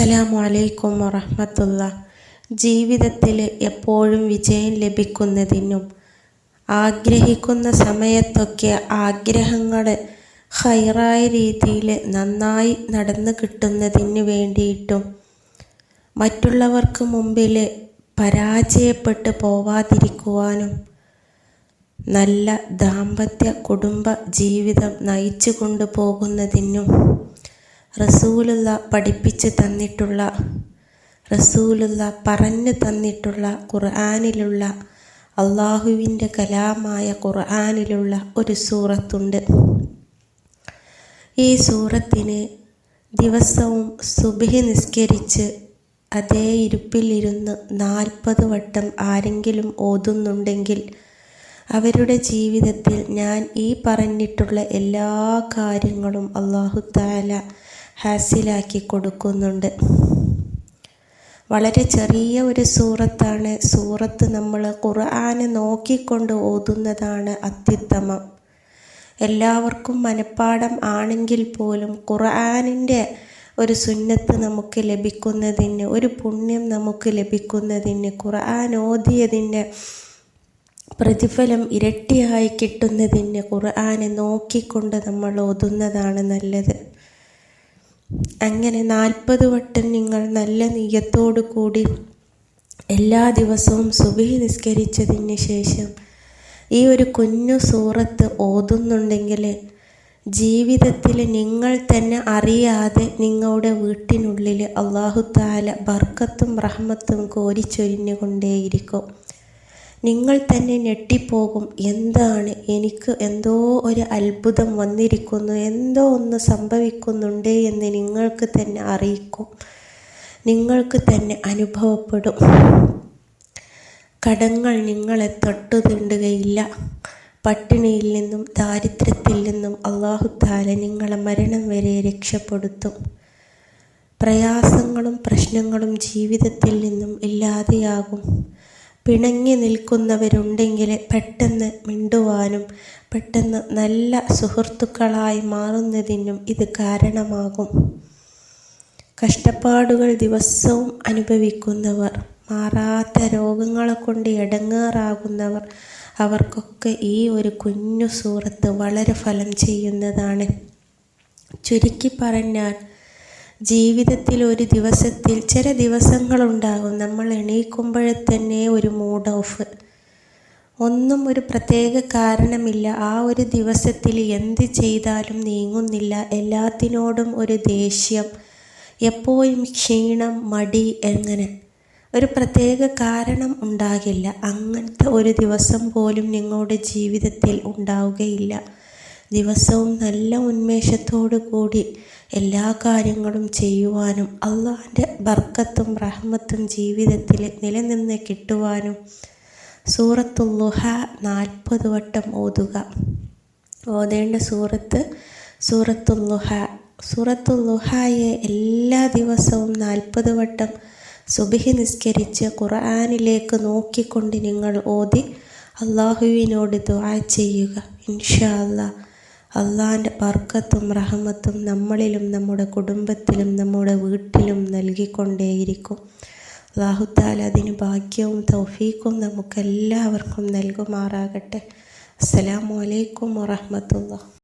അസ്സലാമു അലൈക്കും വറഹമത്തുള്ള. ജീവിതത്തിൽ എപ്പോഴും വിജയം ലഭിക്കുന്നതിനും ആഗ്രഹിക്കുന്ന സമയത്തൊക്കെ ആഗ്രഹങ്ങൾ ഹൈറായ രീതിയിൽ നന്നായി നടന്നു കിട്ടുന്നതിന് വേണ്ടിയിട്ടും മറ്റുള്ളവർക്ക് മുമ്പിൽ പരാജയപ്പെട്ട് പോവാതിരിക്കുവാനും നല്ല ദാമ്പത്യ കുടുംബ ജീവിതം നയിച്ചു കൊണ്ടുപോകുന്നതിനും റസൂലുള്ള പഠിപ്പിച്ച് തന്നിട്ടുള്ള റസൂലുള്ള പറഞ്ഞു തന്നിട്ടുള്ള ഖുർആാനിലുള്ള അള്ളാഹുവിന്റെ കലാമായ ഖുർആാനിലുള്ള ഒരു സൂറത്തുണ്ട്. ഈ സൂറത്തിന് ദിവസവും സുബഹി നിസ്കരിച്ച് അതേ ഇരുപ്പിലിരുന്ന് നാൽപ്പത് വട്ടം ആരെങ്കിലും ഓതുന്നുണ്ടെങ്കിൽ അവരുടെ ജീവിതത്തിൽ ഞാൻ ഈ പറഞ്ഞിട്ടുള്ള എല്ലാ കാര്യങ്ങളും അള്ളാഹു താല ഹാസിലാക്കി കൊടുക്കുന്നുണ്ട്. വളരെ ചെറിയ ഒരു സൂറത്താണ്. സൂറത്ത് നമ്മൾ ഖുർആാനെ നോക്കിക്കൊണ്ട് ഓതുന്നതാണ് അത്യുത്തമം. എല്ലാവർക്കും മനഃപ്പാടം ആണെങ്കിൽ പോലും ഖുർആാനിന്റെ ഒരു സുന്നത്ത് നമുക്ക് ലഭിക്കുന്നതിന് ഒരു പുണ്യം നമുക്ക് ലഭിക്കുന്നതിന് ഖുർആൻ ഓതിയതിന്റെ പ്രതിഫലം ഇരട്ടിയായി കിട്ടുന്നതിന് ഖുർആനെ നോക്കിക്കൊണ്ട് നമ്മൾ ഓതുന്നതാണ് നല്ലത്. അങ്ങനെ നാൽപ്പത് വട്ടം നിങ്ങൾ നല്ല നീയത്തോടു കൂടി എല്ലാ ദിവസവും സുബഹി നിസ്കരിച്ചതിന് ശേഷം ഈ ഒരു കുഞ്ഞു സൂറത്ത് ഓതുന്നുണ്ടെങ്കിൽ ജീവിതത്തിൽ നിങ്ങൾ തന്നെ അറിയാതെ നിങ്ങളുടെ വീട്ടിനുള്ളിൽ അള്ളാഹു താല ബർക്കത്തും റഹ്മത്തും കോരിച്ചൊരിഞ്ഞുകൊണ്ടേയിരിക്കും. നിങ്ങൾ തന്നെ ഞെട്ടിപ്പോകും. എന്താണ്? എനിക്ക് എന്തോ ഒരു അത്ഭുതം വന്നിരിക്കുന്നു. എന്തോ ഒന്ന് സംഭവിക്കുന്നുണ്ട് എന്ന് നിങ്ങൾക്ക് തന്നെ അറിയിക്കും. നിങ്ങൾക്ക് തന്നെ അനുഭവപ്പെടും. കടങ്ങൾ നിങ്ങളെ തൊട്ടു തീണ്ടുകയില്ല പട്ടിണിയിൽ നിന്നും ദാരിദ്ര്യത്തിൽ നിന്നും അള്ളാഹുത്താല നിങ്ങളെ മരണം വരെ രക്ഷപ്പെടുത്തും. പ്രയാസങ്ങളും പ്രശ്നങ്ങളും ജീവിതത്തിൽ നിന്നും ഇല്ലാതെയാകും. പിണങ്ങി നിൽക്കുന്നവരുണ്ടെങ്കിൽ പെട്ടെന്ന് മിണ്ടുവാനും പെട്ടെന്ന് നല്ല സുഹൃത്തുക്കളായി മാറുന്നതിനും ഇത് കാരണമാകും. കഷ്ടപ്പാടുകൾ ദിവസവും അനുഭവിക്കുന്നവർ മാറാത്ത രോഗങ്ങളെ കൊണ്ട് ഇടങ്ങേറാകുന്നവർ അവർക്കൊക്കെ ഈ ഒരു കുഞ്ഞു സൂറത്ത് വളരെ ഫലം ചെയ്യുന്നതാണ്. ചുരുക്കി പറഞ്ഞാൽ ജീവിതത്തിൽ ഒരു ദിവസത്തിൽ ചില ദിവസങ്ങളുണ്ടാകും. നമ്മൾ എണീക്കുമ്പോഴേ തന്നെ ഒരു മൂഡ് ഓഫ് ഒന്നും ഒരു പ്രത്യേക കാരണമില്ല. ആ ഒരു ദിവസത്തിൽ എന്ത് ചെയ്താലും നീങ്ങുന്നില്ല. എല്ലാത്തിനോടും ഒരു ദേഷ്യം എപ്പോഴും ക്ഷീണം മടി എങ്ങനെ? ഒരു പ്രത്യേക കാരണം ഉണ്ടാകില്ല. അങ്ങനത്തെ ഒരു ദിവസം പോലും നിങ്ങളുടെ ജീവിതത്തിൽ ഉണ്ടാവുകയില്ല. ദിവസവും നല്ല ഉന്മേഷത്തോടു കൂടി എല്ലാ കാര്യങ്ങളും ചെയ്യുവാനും അള്ളാഹിന്റെ ബർക്കത്തും റഹ്മത്തും ജീവിതത്തിൽ നിലനിന്ന് കിട്ടുവാനും സൂറത്തുല്ലുഹ നാൽപ്പത് വട്ടം ഓതുക. ഓതേണ്ട സൂറത്ത് സൂറത്തുല്ലുഹ സൂറത്തുല്ലുഹായെ എല്ലാ ദിവസവും നാൽപ്പത് വട്ടം സുബിഹി നിസ്കരിച്ച് ഖുർആാനിലേക്ക് നോക്കിക്കൊണ്ട് നിങ്ങൾ ഓതി അള്ളാഹുവിനോട് ദുആ ചെയ്യുക. ഇൻഷാ അല്ലാ അള്ളാന്റെ ബർക്കത്തും റഹമത്തും നമ്മളിലും നമ്മുടെ കുടുംബത്തിലും നമ്മുടെ വീട്ടിലും നൽകിക്കൊണ്ടേയിരിക്കും. അള്ളാഹുത്താൽ അതിന് ഭാഗ്യവും തൗഫീക്കും നമുക്കെല്ലാവർക്കും നൽകുമാറാകട്ടെ. അസ്സലാമു അലൈക്കും വറഹമത്തുള്ള